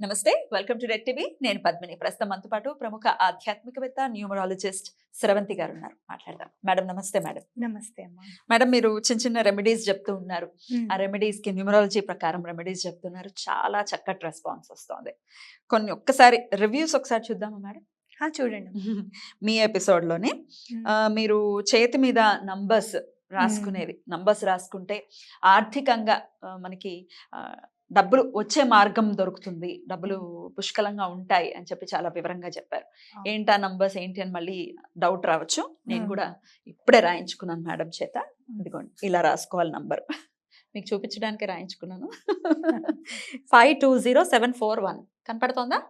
నమస్తే welcome to red TV. నేను పద్మిని. ప్రస్తుతం మనతో పాటు ప్రముఖ ఆధ్యాత్మికవేత్త న్యూమరాలజిస్ట్ స్రవంతి గారు ఉన్నారు మాట్లాడదాం. మేడం నమస్తే మేడం. నమస్తే అమ్మా. మేడం మీరు చిన్న చిన్న రెమెడీస్ చెప్తూ ఉన్నారు. ఆ రెమెడీస్కి న్యూమరాలజీ ప్రకారం రెమెడీస్ చెప్తున్నారు. చాలా చక్కటి రెస్పాన్స్ వస్తుంది. కొన్ని ఒక్కసారి రివ్యూస్ ఒకసారి చూద్దామా మేడం? చూడండి మీ ఎపిసోడ్లోనే మీరు చేతి మీద నంబర్స్ రాసుకునేది నంబర్స్ రాసుకుంటే ఆర్థికంగా మనకి డబ్బులు వచ్చే మార్గం దొరుకుతుంది. డబ్బులు పుష్కలంగా ఉంటాయి అని చెప్పి చాలా వివరంగా చెప్పారు. ఏంటా నంబర్స్ ఏంటి అని మళ్ళీ డౌట్ రావచ్చు. నేను. కూడా ఇప్పుడే రాయించుకున్నాను మేడం చేత. ఇదిగోండి ఇలా రాసుకోవాలి నంబర్. మీకు చూపించడానికి రాయించుకున్నాను. Five two zero seven four one. కనపడుతోందా?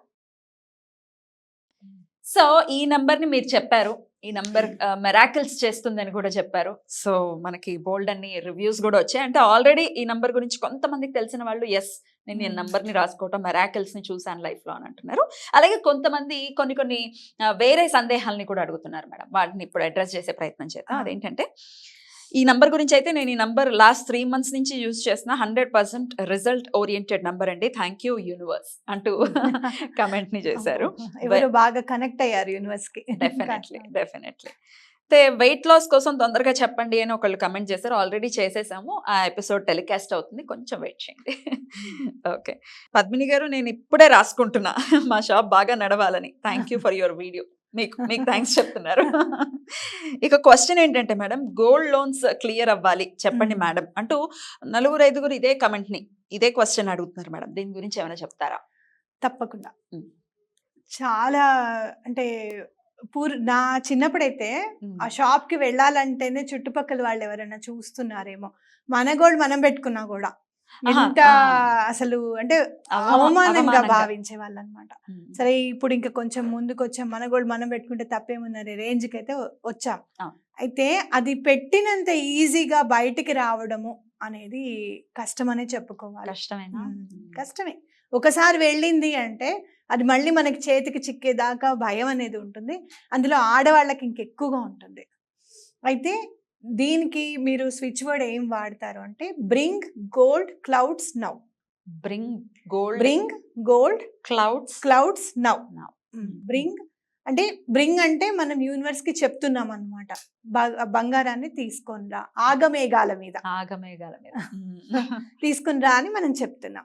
So ఈ నంబర్ని మీరు చెప్పారు. ఈ నంబర్ మెరాకిల్స్ చేస్తుందని కూడా చెప్పారు. సో మనకి బోల్డ్ అన్ని రివ్యూస్ కూడా వచ్చాయి. అంటే ఆల్రెడీ ఈ నంబర్ గురించి కొంతమందికి తెలిసిన వాళ్ళు ఎస్ నేను ఈ Hmm. నంబర్ని రాసుకోవటం మెరాకిల్స్ని చూసాను లైఫ్లో అని అంటున్నారు. అలాగే కొంతమంది కొన్ని కొన్ని వేరే సందేహాలని కూడా అడుగుతున్నారు మేడం. వాటిని ఇప్పుడు అడ్రస్ చేసే ప్రయత్నం చేద్దాం. అదేంటంటే ఈ నంబర్ గురించి అయితే నేను ఈ నంబర్ లాస్ట్ త్రీ మంత్స్ నుంచి యూజ్ చేసిన hundred percent result oriented number అండి. థ్యాంక్ యూ యూనివర్స్ అంటూ కమెంట్ని చేశారు ఎవరు బాగా కనెక్ట్ అయ్యారు యూనివర్స్కి డెఫినెట్లీ డెఫినెట్లీ. అయితే వెయిట్ లాస్ కోసం తొందరగా చెప్పండి అని ఒకళ్ళు కమెంట్ చేశారు. ఆల్రెడీ చేసేసాము. ఆ ఎపిసోడ్ టెలికాస్ట్ అవుతుంది. కొంచెం వెయిట్ చేయండి. ఓకే. పద్మిని గారు నేను ఇప్పుడే రాసుకుంటున్నా. మా షాప్ బాగా నడవాలని. Thank you for your video. మీకు మీకు థ్యాంక్స్ చెప్తున్నారు. ఇక క్వశ్చన్ ఏంటంటే మేడం గోల్డ్ లోన్స్ క్లియర్ అవ్వాలి. చెప్పండి. మేడం. అంటూ నలుగురు ఐదుగురు ఇదే కమెంట్ని ఇదే క్వశ్చన్ అడుగుతున్నారు మేడం. దీని గురించి ఏమైనా చెప్తారా? తప్పకుండా. చాలా అంటే పూర్ నా చిన్నప్పుడైతే ఆ షాప్కి వెళ్ళాలంటేనే చుట్టుపక్కల వాళ్ళు ఎవరైనా చూస్తున్నారేమో. మన గోల్డ్ మనం పెట్టుకున్నా కూడా. ఎంత. అసలు అంటే అవమా- అవమానంగా. భావించే వాళ్ళు అనమాట. సరే ఇప్పుడు ఇంకా కొంచెం ముందుకు వచ్చాం మన గోల్డ్ మనం పెట్టుకుంటే తప్పేముందనే రేంజ్కి అయితే వచ్చాం. అయితే అది పెట్టినంత ఈజీగా బయటికి రావడము అనేది కష్టమనే చెప్పుకోవాలి కష్టమేనా. కష్టమే ఒకసారి వెళ్ళింది అంటే అది మళ్ళీ మనకి చేతికి చిక్కేదాకా భయం అనేది ఉంటుంది అందులో ఆడవాళ్ళకి ఇంకెక్కువగా ఉంటుంది అయితే దీనికి మీరు స్విచ్ వర్డ్ ఏం వాడతారు అంటే bring gold clouds now. Bring gold bring gold clouds clouds now. Now. Bring అంటే బ్రింగ్ అంటే మనం యూనివర్స్కి చెప్తున్నాం అనమాట బంగారాన్ని తీసుకొని రా ఆగమేఘాల మీద. ఆగమేఘాల మీద. తీసుకుని రా అని మనం చెప్తున్నాం.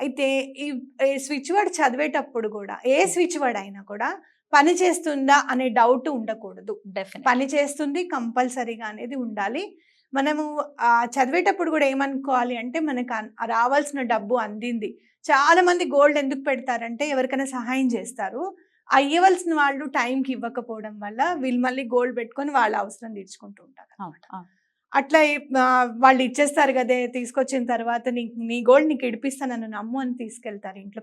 అయితే ఈ స్విచ్ వర్డ్ చదివేటప్పుడు కూడా ఏ స్విచ్ వర్డ్ అయినా కూడా పని చేస్తుందా అనే డౌట్ ఉండకూడదు. పని చేస్తుంది కంపల్సరీగా అనేది ఉండాలి. మనము చదివేటప్పుడు కూడా ఏమనుకోవాలి అంటే మనకు రావాల్సిన డబ్బు అందింది. చాలా మంది గోల్డ్ ఎందుకు పెడతారంటే ఎవరికైనా సహాయం చేస్తారు. ఆ ఇవ్వవలసిన వాళ్ళు టైంకి ఇవ్వకపోవడం వల్ల వీళ్ళు మళ్ళీ గోల్డ్ పెట్టుకొని వాళ్ళ అవసరం తీర్చుకుంటూ ఉంటారు అట్లా ఆ, వాళ్ళు ఇచ్చేస్తారు కదే తీసుకొచ్చిన తర్వాత నీ నీ గోల్డ్ నీకు ఇడిపిస్తాను నన్ను నమ్ము అని తీసుకెళ్తారు ఇంట్లో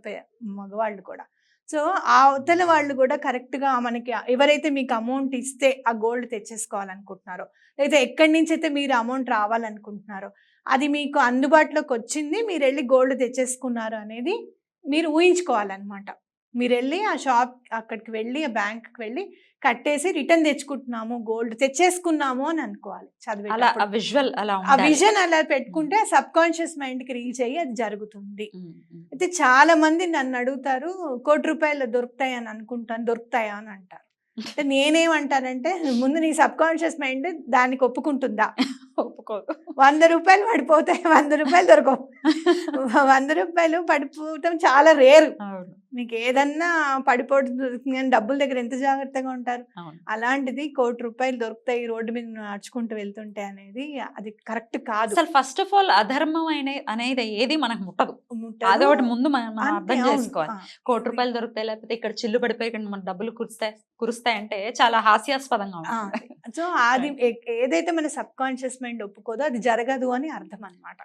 మగవాళ్ళు కూడా. సో ఆ అవతల వాళ్ళు కూడా కరెక్ట్గా మనకి ఎవరైతే మీకు అమౌంట్ ఇస్తే ఆ గోల్డ్ తెచ్చేసుకోవాలనుకుంటున్నారో లేదా ఎక్కడి నుంచి అయితే మీరు అమౌంట్ రావాలనుకుంటున్నారో అది మీకు అందుబాటులోకి వచ్చింది మీరు వెళ్ళి గోల్డ్ తెచ్చేసుకున్నారు అనేది మీరు ఊహించుకోవాలన్నమాట. మీరు వెళ్ళి ఆ షాప్ అక్కడికి వెళ్ళి ఆ బ్యాంక్కి వెళ్ళి కట్టేసి రిటర్న్ తెచ్చుకుంటున్నాము గోల్డ్ తెచ్చేసుకున్నాము అని అనుకోవాలి అలా చదివేటప్పుడు. ఆ విజువల్ అలా ఆ. విజన్ అలా పెట్టుకుంటే సబ్ కాన్షియస్ మైండ్కి రీచ్ అయ్యి అది జరుగుతుంది. అయితే చాలా మంది నన్ను అడుగుతారు కోటి రూపాయలు దొరుకుతాయి అని అనుకుంటాను దొరుకుతాయా అని అంటారు. అంటే నేనేమంటానంటే ముందు నీ సబ్ కాన్షియస్ మైండ్ దానికి ఒప్పుకుంటుందా? ఒప్పుకోదు. వంద రూపాయలు పడిపోతాయి వంద రూపాయలు దొరకవు. వంద రూపాయలు పడిపోవటం చాలా రేరు. మీకు ఏదన్నా కానీ డబ్బుల దగ్గర ఎంత జాగ్రత్తగా ఉంటారు అలాంటిది కోటి రూపాయలు దొరుకుతాయి రోడ్డు మీద నడుచుకుంటూ వెళ్తుంటే అనేది అది కరెక్ట్ కాదు అసలు ఫస్ట్ ఆఫ్ ఆల్ అధర్మం అనే అనేది ఏది మనకు ముట్టదు. అదొకటి ముందు మనం అర్థం. చేసుకోవాలి కోటి రూపాయలు దొరుకుతాయి లేకపోతే ఇక్కడ చిల్లు పడిపోయి ఇక్కడ మన డబ్బులు కురుస్తాయి కురుస్తాయి అంటే చాలా హాస్యాస్పదంగా ఉంటుంది సో అది ఏదైతే మన సబ్ కాన్షియస్ మైండ్ ఒప్పుకోదో అది జరగదు అని అర్థం అనమాట.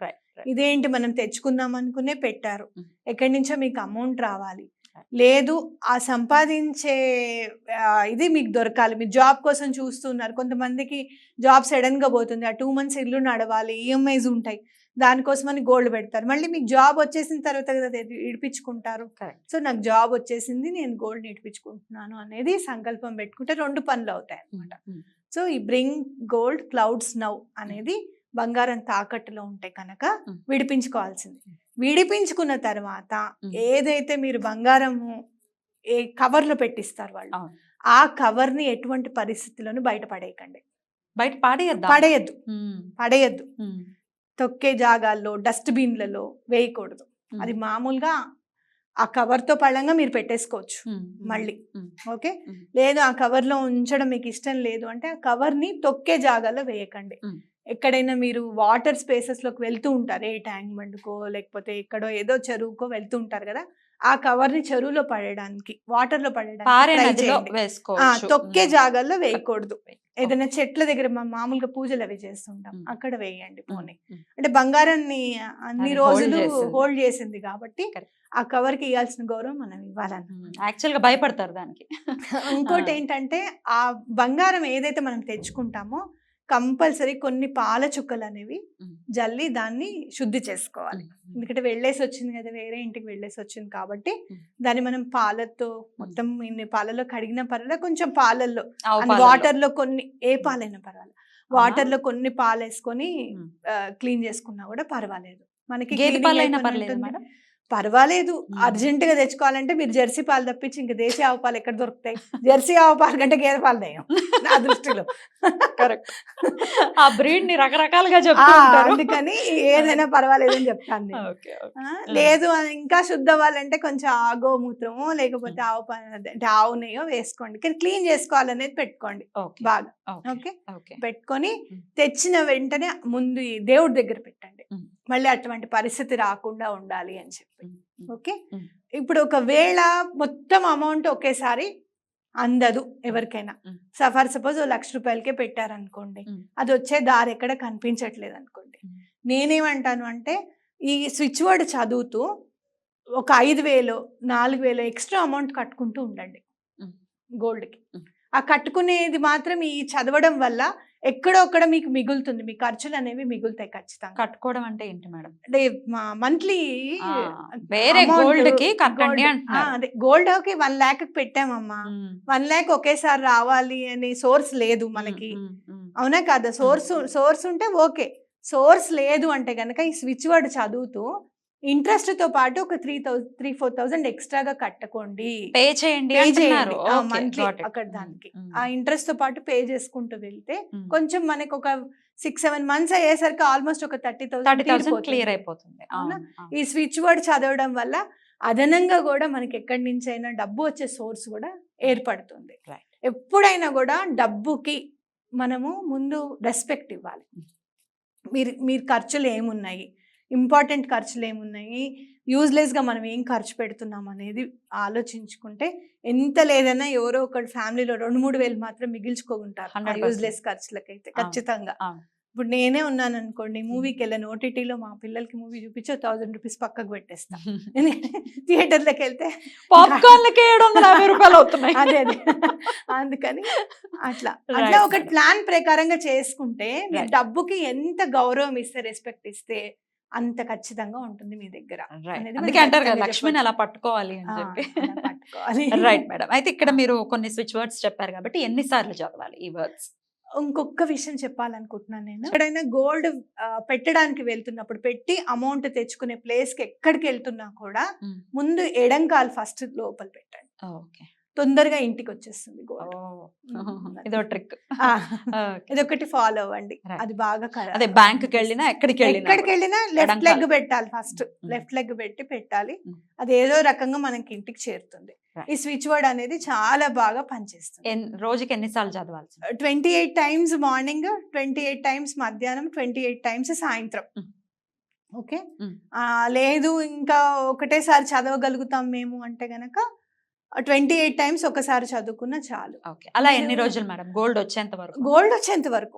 ఇదేంటి మనం తెచ్చుకుందాం అనుకునే పెట్టారు. ఎక్కడి నుంచో మీకు అమౌంట్ రావాలి. లేదు ఆ సంపాదించే ఇది మీకు దొరకాలి. మీరు జాబ్ కోసం చూస్తున్నారు. కొంతమందికి జాబ్ సడన్గా పోతుంది. ఆ టూ మంత్స్ ఇల్లు నడవాలి ఈఎంఐస్ ఉంటాయి. దానికోసమని గోల్డ్ పెడతారు. మళ్ళీ మీకు జాబ్ వచ్చేసిన తర్వాత కదా ఇడిపించుకుంటారు. సో నాకు జాబ్ వచ్చేసింది నేను గోల్డ్ ఇడిపించుకుంటున్నాను అనేది సంకల్పం పెట్టుకుంటే రెండు పనులు అవుతాయి అనమాట సో ఈ బ్రింగ్ గోల్డ్ క్లౌడ్స్ నౌ అనేది బంగారం తాకట్టులో ఉంటే కనుక. విడిపించుకోవాల్సింది. విడిపించుకున్న తర్వాత. ఏదైతే మీరు బంగారము ఏ కవర్లో పెట్టిస్తారు వాళ్ళు. ఆ కవర్ని ఎటువంటి పరిస్థితులను బయట పడేయకండి బయట పాడేయద్దా? పడేయద్దు. పడేయద్దు. తొక్కే జాగాల్లో డస్ట్ బిన్లలో వేయకూడదు అది మామూలుగా ఆ కవర్తో పళ్ళంగా మీరు పెట్టేసుకోవచ్చు మళ్ళీ. ఓకే. లేదు ఆ కవర్లో ఉంచడం మీకు ఇష్టం లేదు అంటే ఆ కవర్ని తొక్కే జాగాలో వేయకండి. ఎక్కడైనా మీరు వాటర్ స్పేసెస్లోకి వెళ్తూ ఉంటారు ఏ ట్యాంక్ బండ్కో లేకపోతే ఎక్కడో ఏదో చెరువుకో వెళ్తూ ఉంటారు కదా ఆ కవర్ని చెరువులో పడేయడానికి వాటర్లో పడేయడానికి వేసుకోవచ్చు తొక్కే. జాగాల్లో వేయకూడదు. ఏదైనా చెట్ల దగ్గర మామూలుగా పూజలు అవి చేస్తుంటాం. అక్కడ వేయండి పోనీ. అంటే బంగారాన్ని అన్ని రోజులు. హోల్డ్ చేసింది కాబట్టి. ఆ కవర్కి ఇవ్వాల్సిన గౌరవం మనం ఇవ్వాలన్న ఉమ్, యాక్చువల్గా భయపడతారు దానికి ఇంకోటి. ఏంటంటే ఆ బంగారం ఏదైతే మనం తెచ్చుకుంటామో కంపల్సరీ కొన్ని పాల చుక్కలు అనేవి. జల్లి దాన్ని శుద్ధి చేసుకోవాలి ఎందుకంటే వెళ్ళేసి వచ్చింది కదా వేరే ఇంటికి వెళ్ళేసి వచ్చింది కాబట్టి. దాన్ని మనం పాలతో మొత్తం ఇన్ని పాలలో కడిగిన పర్వాలేదు కొంచెం పాలల్లో. వాటర్లో కొన్ని ఏ పాలైనా పర్వాలేదు వాటర్లో కొన్ని పాలు వేసుకొని. క్లీన్ చేసుకున్నా కూడా పర్వాలేదు మనకి గేదె పాలైనా పర్లేదు. మేడం పర్వాలేదు. అర్జెంట్గా తెచ్చుకోవాలంటే మీరు జెర్సీ పాలు తప్పించి ఇంక దేశీ ఆవు పాలు ఎక్కడ దొరుకుతాయి? జెర్సీ ఆవు పాలు కంటే గేదె పాలు దయ్యం. నా దృష్టిలో. కరెక్ట్. ఆ బ్రీడ్ని రకరకాలుగా ఆ, చెప్తూ ఉంటారు. అందుకని ఏదైనా పర్వాలేదు అని చెప్తాను లేదు అని ఇంకా శుద్ధ అవ్వాలంటే కొంచెం ఆ గోమూత్రమో లేకపోతే. ఆవు అంటే ఆవు నెయ్యో వేసుకోండి. కానీ క్లీన్ చేసుకోవాలనేది పెట్టుకోండి. బాగా. ఓకే పెట్టుకొని. తెచ్చిన వెంటనే ముందు దేవుడి దగ్గర పెట్టండి. మళ్ళీ అటువంటి పరిస్థితి రాకుండా ఉండాలి అని చెప్పి ఓకే. ఇప్పుడు ఒకవేళ మొత్తం అమౌంట్ ఒకేసారి అందదు ఎవరికైనా మ్మ్. ఫర్ సపోజ్ లక్ష రూపాయలకే పెట్టారనుకోండి. అది వచ్చే దారి ఎక్కడ కనిపించట్లేదు అనుకోండి. నేనేమంటాను అంటే ఈ స్విచ్ వర్డ్ చదువుతూ ఒక ఐదు వేలు నాలుగు వేలు ఎక్స్ట్రా అమౌంట్ కట్టుకుంటూ ఉండండి. గోల్డ్కి. ఆ కట్టుకునేది మాత్రం ఈ చదవడం వల్ల ఎక్కడో ఒక్కడ మీకు మిగులుతుంది. మీ ఖర్చులు అనేవి మిగులుతాయి ఖచ్చితంగా. కట్టుకోవడం అంటే ఏంటి మేడం? అంటే మంత్లీ వేరే గోల్డ్. కి కట్టండి అదే గోల్డ్కి వన్ ల్యాక్ పెట్టామమ్మా. వన్ ల్యాక్ ఒకేసారి రావాలి అనే సోర్స్ లేదు మనకి. అవునా కాదా? సోర్స్ సోర్స్ ఉంటే ఓకే. సోర్స్ లేదు అంటే కనుక ఈ స్విచ్ వర్డ్ చదువుతూ ఇంట్రెస్ట్తో పాటు ఒక three thousand three four thousand ఎక్స్ట్రాగా కట్టుకోండి. పే చేయండి మంత్లీ. అక్కడ దానికి. ఆ ఇంట్రెస్ట్తో పాటు పే చేసుకుంటూ వెళ్తే. కొంచెం మనకు ఒక సిక్స్ సెవెన్ మంత్స్ అయ్యేసరికి ఆల్మోస్ట్ ఒక థర్టీ థౌసండ్ క్లియర్ అయిపోతుంది. ఈ స్విచ్ వర్డ్ చదవడం వల్ల అదనంగా కూడా మనకి ఎక్కడి నుంచి అయినా డబ్బు వచ్చే సోర్స్ కూడా ఏర్పడుతుంది. ఎప్పుడైనా కూడా డబ్బుకి మనము ముందు రెస్పెక్ట్ ఇవ్వాలి. మీరు మీరు ఖర్చులు ఏమున్నాయి? ఇంపార్టెంట్ ఖర్చులు ఏమున్నాయి యూజ్లెస్గా మనం ఏం ఖర్చు పెడుతున్నాం అనేది ఆలోచించుకుంటే ఎంత లేదన్నా ఎవరో ఒకటి ఫ్యామిలీలో రెండు మూడు వేలు మాత్రం మిగిల్చుకుంటారు 100%. యూజ్లెస్ ఖర్చులకైతే. ఖచ్చితంగా. ఇప్పుడు నేనే ఉన్నాను అనుకోండి మూవీకి వెళ్ళాను ఓటీటీలో మా పిల్లలకి మూవీ చూపించి థౌసండ్ రూపీస్ పక్కకు పెట్టేస్తా థియేటర్లోకి వెళ్తే పాప్కార్న్లకి ఏడు వందల యాభై రూపాయలు అవుతున్నాయి అదే అదే అందుకని అట్లా అట్లా ఒక. ప్లాన్ ప్రకారంగా చేసుకుంటే. డబ్బుకి ఎంత గౌరవం ఇస్తే రెస్పెక్ట్ ఇస్తే అంత ఖచ్చితంగా ఉంటుంది మీ దగ్గర. అందుకే అంటారు కదా లక్ష్మిని. అలా పట్టుకోవాలి అని చెప్పి. పట్టుకోవాలి. రైట్ మేడం అయితే ఇక్కడ మీరు కొన్ని స్విచ్ వర్డ్స్ చెప్పారు కాబట్టి ఎన్నిసార్లు చదవాలి ఈ వర్డ్స్ ఇంకొక విషయం చెప్పాలనుకుంటున్నాను నేను. ఎక్కడైనా గోల్డ్ పెట్టడానికి వెళ్తున్నప్పుడు పెట్టి అమౌంట్ తెచ్చుకునే ప్లేస్కి ఎక్కడికి వెళ్తున్నా కూడా ముందు ఎడంకాలు ఫస్ట్ లోపల పెట్టండి. ఓకే. తొందరగా ఇంటికి వచ్చేస్తుంది గోల్డ్ ఇదో ట్రిక్. ఇది ఒకటి ఫాలో అవ్వండి. అది బాగా అదే బ్యాంక్కి వెళ్ళినా ఎక్కడికి వెళ్ళినా ఎక్కడికి వెళ్ళినా లెఫ్ట్. లెగ్ పెట్టాలి ఫస్ట్. లెఫ్ట్ లెగ్ పెట్టి పెట్టాలి. అది ఏదో రకంగా మనకి ఇంటికి చేరుతుంది. ఈ స్విచ్ వర్డ్ అనేది చాలా బాగా పనిచేస్తుంది. రోజుకి ఎన్నిసార్లు చదవాల్సి twenty eight times morning twenty eight times మధ్యాహ్నం ట్వంటీ ఎయిట్ టైమ్స్ సాయంత్రం. ఓకే. లేదు ఇంకా ఒకటేసారి చదవగలుగుతాం మేము అంటే గనక ట్వంటీ ఎయిట్ టైమ్స్ ఒకసారి చదువుకున్నా చాలు. ఓకే. అలా ఎన్ని నేను- రోజులు మేడం? గోల్డ్ వచ్చేంత వరకు? గోల్డ్ వచ్చేంత వరకు.